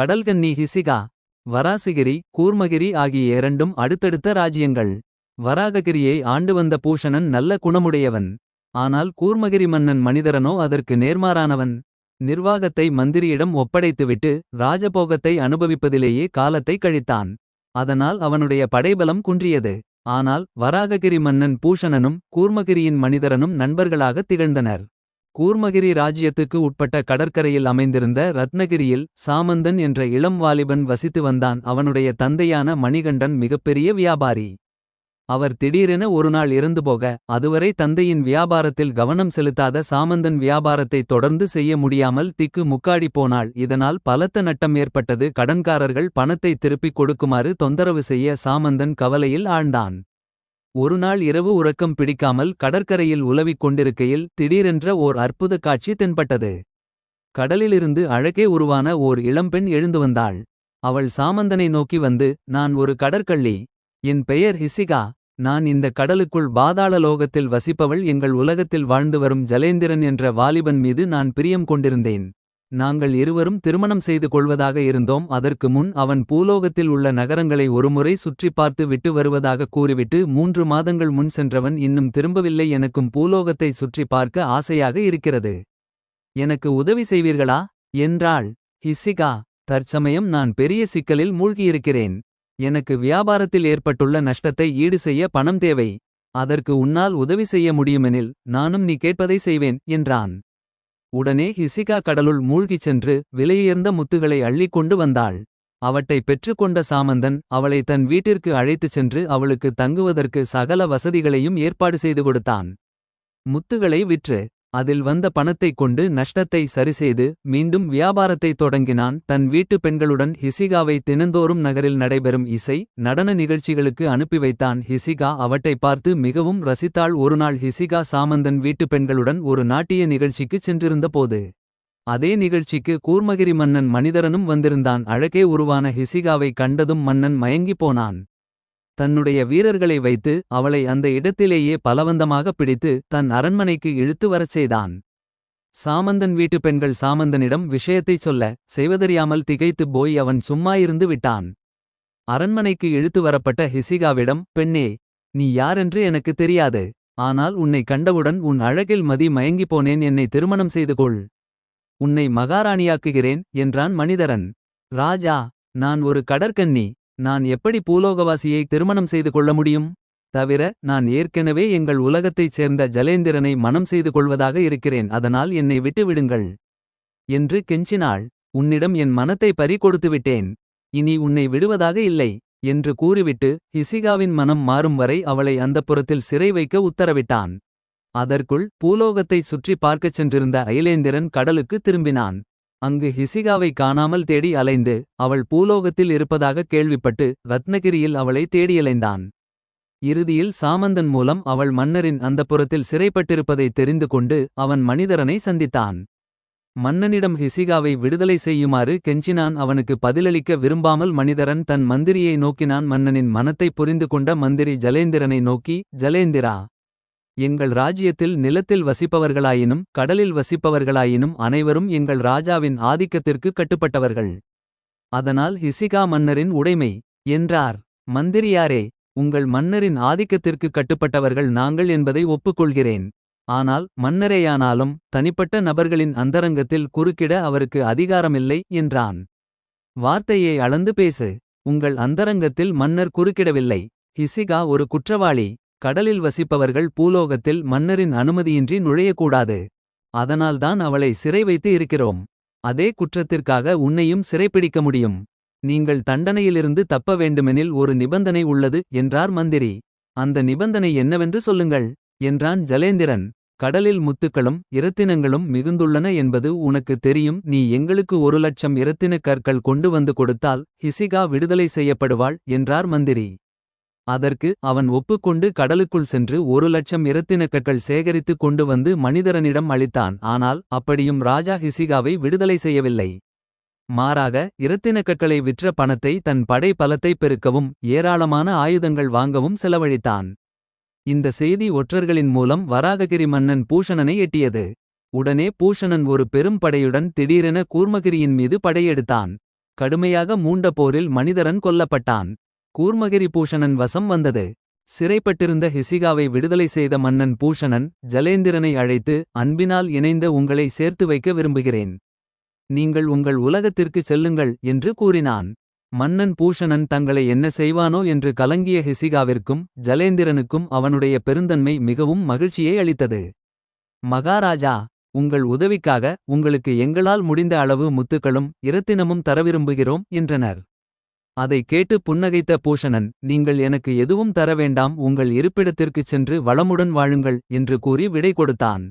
கடல்கன்னி ஹிசிகா வராசிகிரி கூர்மகிரி ஆகிய இரண்டும் அடுத்தடுத்த ராஜ்யங்கள். வராககிரியை ஆண்டு வந்த பூஷணன் நல்ல குணமுடையவன். ஆனால் கூர்மகிரி மன்னன் மனிதரனோ அதற்கு நேர்மாறானவன். நிர்வாகத்தை மந்திரியிடம் ஒப்படைத்துவிட்டு ராஜபோகத்தை அனுபவிப்பதிலேயே காலத்தை கழித்தான். அதனால் அவனுடைய படைபலம் குன்றியது. ஆனால் வராககிரி மன்னன் பூஷணனும் கூர்மகிரியின் மனிதரனும் நண்பர்களாக திகழ்ந்தனர். கூர்மகிரி ராஜ்யத்துக்கு உட்பட்ட கடற்கரையில் அமைந்திருந்த ரத்னகிரியில் சாமந்தன் என்ற இளம் வாலிபன் வசித்து வந்தான் அவனுடைய தந்தையான மணிகண்டன் மிகப்பெரிய வியாபாரி. அவர் திடீரென ஒருநாள் இறந்துபோக அதுவரை தந்தையின் வியாபாரத்தில் கவனம் செலுத்தாத சாமந்தன் வியாபாரத்தை தொடர்ந்து செய்ய முடியாமல் திக்கு முக்காடி போனாள். இதனால் பலத்த நட்டம் ஏற்பட்டது கடன்காரர்கள் பணத்தை திருப்பிக் கொடுக்குமாறு தொந்தரவு செய்ய சாமந்தன் கவலையில் ஆழ்ந்தான். ஒருநாள் இரவு உறக்கம் பிடிக்காமல் கடற்கரையில் உலவிக் கொண்டிருக்கையில் திடீரென்ற ஓர் அற்புத காட்சி தென்பட்டது. கடலிலிருந்து அழகே உருவான ஓர் இளம்பெண் எழுந்து வந்தாள். அவள் சாமந்தனை நோக்கி வந்து நான் ஒரு கடற்கள்ளி. என் பெயர் ஹிசிகா நான் இந்த கடலுக்குள் பாதாள லோகத்தில் வசிப்பவள். எங்கள் உலகத்தில் வாழ்ந்து வரும் ஜலேந்திரன் என்ற வாலிபன் மீது நான் பிரியம் கொண்டிருந்தேன். நாங்கள் இருவரும் திருமணம் செய்து கொள்வதாக இருந்தோம். அதற்கு முன் அவன் பூலோகத்தில் உள்ள நகரங்களை ஒருமுறை சுற்றிப் பார்த்து விட்டு வருவதாக கூறிவிட்டு மூன்று மாதங்கள் முன் சென்றவன் இன்னும் திரும்பவில்லை. எனக்கும் பூலோகத்தை சுற்றி பார்க்க ஆசையாக இருக்கிறது. எனக்கு உதவி செய்வீர்களா? என்றாள். ஹிசிகா தற்சமயம் நான் பெரிய சிக்கலில் மூழ்கியிருக்கிறேன். எனக்கு வியாபாரத்தில் ஏற்பட்டுள்ள நஷ்டத்தை ஈடு செய்ய பணம் தேவை. அதற்கு உன்னால் உதவி செய்ய முடியுமெனில் நானும் நீ கேட்பதை செய்வேன் என்றான். உடனே ஹிசிகா கடலுள் மூழ்கிச் சென்று விலையுயர்ந்த முத்துகளை அள்ளிக் கொண்டு வந்தாள். அவற்றை பெற்றுக்கொண்ட சாமந்தன் அவளை தன் வீட்டிற்கு அழைத்துச் சென்று அவளுக்கு தங்குவதற்கு சகல வசதிகளையும் ஏற்பாடு செய்து கொடுத்தான். முத்துகளை விற்று அதில் வந்த பணத்தைக் கொண்டு நஷ்டத்தை சரிசெய்து மீண்டும் வியாபாரத்தை தொடங்கினான். தன் வீட்டு பெண்களுடன் ஹிசிகாவை தினந்தோறும் நகரில் நடைபெறும் இசை நடன நிகழ்ச்சிகளுக்கு அனுப்பி வைத்தான். ஹிசிகா அவற்றை பார்த்து மிகவும் ரசித்தாள். ஒருநாள் ஹிசிகா சாமந்தன் வீட்டு பெண்களுடன் ஒரு நாட்டிய நிகழ்ச்சிக்குச் சென்றிருந்த போது அதே நிகழ்ச்சிக்கு கூர்மகிரி மன்னன் மனிதரனும் வந்திருந்தான். அழகே உருவான ஹிசிகாவை கண்டதும் மன்னன் மயங்கிப் போனான். தன்னுடைய வீரர்களை வைத்து அவளை அந்த இடத்திலேயே பலவந்தமாக பிடித்து தன் அரண்மனைக்கு இழுத்து வரச் செய்தான். சாமந்தன் வீட்டு பெண்கள் சாமந்தனிடம் விஷயத்தைச் சொல்ல செய்வதறியாமல் திகைத்துப் போய் அவன் சும்மாயிருந்து விட்டான். அரண்மனைக்கு இழுத்து வரப்பட்ட ஹிசிகாவிடம் பெண்ணே நீ யாரென்று எனக்கு தெரியாது. ஆனால் உன்னை கண்டவுடன் உன் அழகில் மதி மயங்கிப் போனேன். என்னை திருமணம் செய்து கொள். உன்னை மகாராணியாக்குகிறேன் என்றான் மனிதரன். ராஜா நான் ஒரு கடற்கன்னி. நான் எப்படி பூலோகவாசியை திருமணம் செய்து கொள்ள முடியும்? தவிர நான் ஏற்கெனவே எங்கள் உலகத்தைச் சேர்ந்த ஜலேந்திரனை மனம் செய்து கொள்வதாக இருக்கிறேன் அதனால் என்னை விட்டு விடுங்கள். என்று கெஞ்சினாள். உன்னிடம் என் மனத்தை பறி கொடுத்துவிட்டேன் இனி உன்னை விடுவதாக இல்லை என்று கூறிவிட்டு ஹிசிகாவின் மனம் மாறும் வரை அவளை அந்தப்புறத்தில் சிறை வைக்க உத்தரவிட்டான். அதற்குள் பூலோகத்தைச் சுற்றி பார்க்கச் சென்றிருந்த ஐலேந்திரன் கடலுக்கு திரும்பினான். அங்கு ஹிசிகாவை காணாமல் தேடி அலைந்து அவள் பூலோகத்தில் இருப்பதாக கேள்விப்பட்டு ரத்னகிரியில் அவளை தேடியலைந்தான். இறுதியில் சாமந்தன் மூலம் அவள் மன்னரின் அந்தப்புறத்தில் சிறைப்பட்டிருப்பதை தெரிந்து கொண்டு அவன் மனிதரனை சந்தித்தான். மன்னனிடம் ஹிசிகாவை விடுதலை செய்யுமாறு கெஞ்சினான் அவனுக்கு பதிலளிக்க விரும்பாமல் மனிதரன் தன் மந்திரியை நோக்கினான் மன்னனின் மனத்தை புரிந்து கொண்ட மந்திரி ஜலேந்திரனை நோக்கி ஜலேந்திரா எங்கள் ராஜ்யத்தில் நிலத்தில் வசிப்பவர்களாயினும் கடலில் வசிப்பவர்களாயினும் அனைவரும் எங்கள் ராஜாவின் ஆதிக்கத்திற்கு கட்டுப்பட்டவர்கள். அதனால் ஹிசிகா மன்னரின் உடைமை என்றார். மந்திரியாரே உங்கள் மன்னரின் ஆதிக்கத்திற்கு கட்டுப்பட்டவர்கள் நாங்கள் என்பதை ஒப்புக்கொள்கிறேன். ஆனால் மன்னரேயானாலும் தனிப்பட்ட நபர்களின் அந்தரங்கத்தில் குறுக்கிட அவருக்கு அதிகாரமில்லை என்றான். வார்த்தையை அளந்து பேசு உங்கள் அந்தரங்கத்தில் மன்னர் குறுக்கிடவில்லை. ஹிசிகா ஒரு குற்றவாளி கடலில் வசிப்பவர்கள் பூலோகத்தில் மன்னரின் அனுமதியின்றி நுழையக்கூடாது. அதனால்தான் அவளை சிறை வைத்து இருக்கிறோம். அதே குற்றத்திற்காக உன்னையும் சிறைப்பிடிக்க முடியும். நீங்கள் தண்டனையிலிருந்து தப்ப வேண்டுமெனில் ஒரு நிபந்தனை உள்ளது என்றார் மந்திரி. அந்த நிபந்தனை என்னவென்று சொல்லுங்கள் என்றான் ஜலேந்திரன். கடலில் முத்துக்களும் இரத்தினங்களும் மிகுந்துள்ளன என்பது உனக்கு தெரியும். நீ எங்களுக்கு ஒரு லட்சம் இரத்தினக் கற்கள் கொண்டு வந்து கொடுத்தால் ஹிசிகா விடுதலை செய்யப்படுவாள் என்றார் மந்திரி. அதற்கு அவன் ஒப்புக்கொண்டு கடலுக்குள் சென்று ஒரு லட்சம் இரத்தினக்கற்கள் சேகரித்து கொண்டு வந்து மனிதரனிடம் அளித்தான். ஆனால் அப்படியும் ராஜா ஹிசிகாவை விடுதலை செய்யவில்லை. மாறாக இரத்தினக்கற்களை விற்ற பணத்தை தன் படை பலத்தை பெருக்கவும் ஏராளமான ஆயுதங்கள் வாங்கவும் செலவழித்தான். இந்த செய்தி ஒற்றர்களின் மூலம் வராககிரி மன்னன் பூஷணனை எட்டியது. உடனே பூஷணன் ஒரு பெரும் படையுடன் திடீரென கூர்மகிரியின் மீது படையெடுத்தான். கடுமையாக மூண்ட போரில் மனிதரன் கொல்லப்பட்டான். கூர்மகிரி பூஷணன் வசம் வந்தது. சிறைப்பட்டிருந்த ஹிசிகாவை விடுதலை செய்த மன்னன் பூஷணன். ஜலேந்திரனை அழைத்து அன்பினால் இணைந்த உங்களை சேர்த்து வைக்க விரும்புகிறேன். நீங்கள் உங்கள் உலகத்திற்குச் செல்லுங்கள் என்று கூறினான். மன்னன் பூஷணன் தங்களை என்ன செய்வானோ என்று கலங்கிய ஹிசிகாவிற்கும். ஜலேந்திரனுக்கும் அவனுடைய பெருந்தன்மை மிகவும் மகிழ்ச்சியை அளித்தது. மகாராஜா உங்கள் உதவிக்காக உங்களுக்கு எங்களால் முடிந்த அளவு முத்துக்களும் இரத்தினமும் தர விரும்புகிறோம் என்றனர். அதைக் கேட்டு புன்னகைத்த பூஷணன் நீங்கள் எனக்கு எதுவும் தர வேண்டாம் உங்கள் இருப்பிடத்திற்குச் சென்று வளமுடன் வாழுங்கள் என்று கூறி விடை கொடுத்தான்.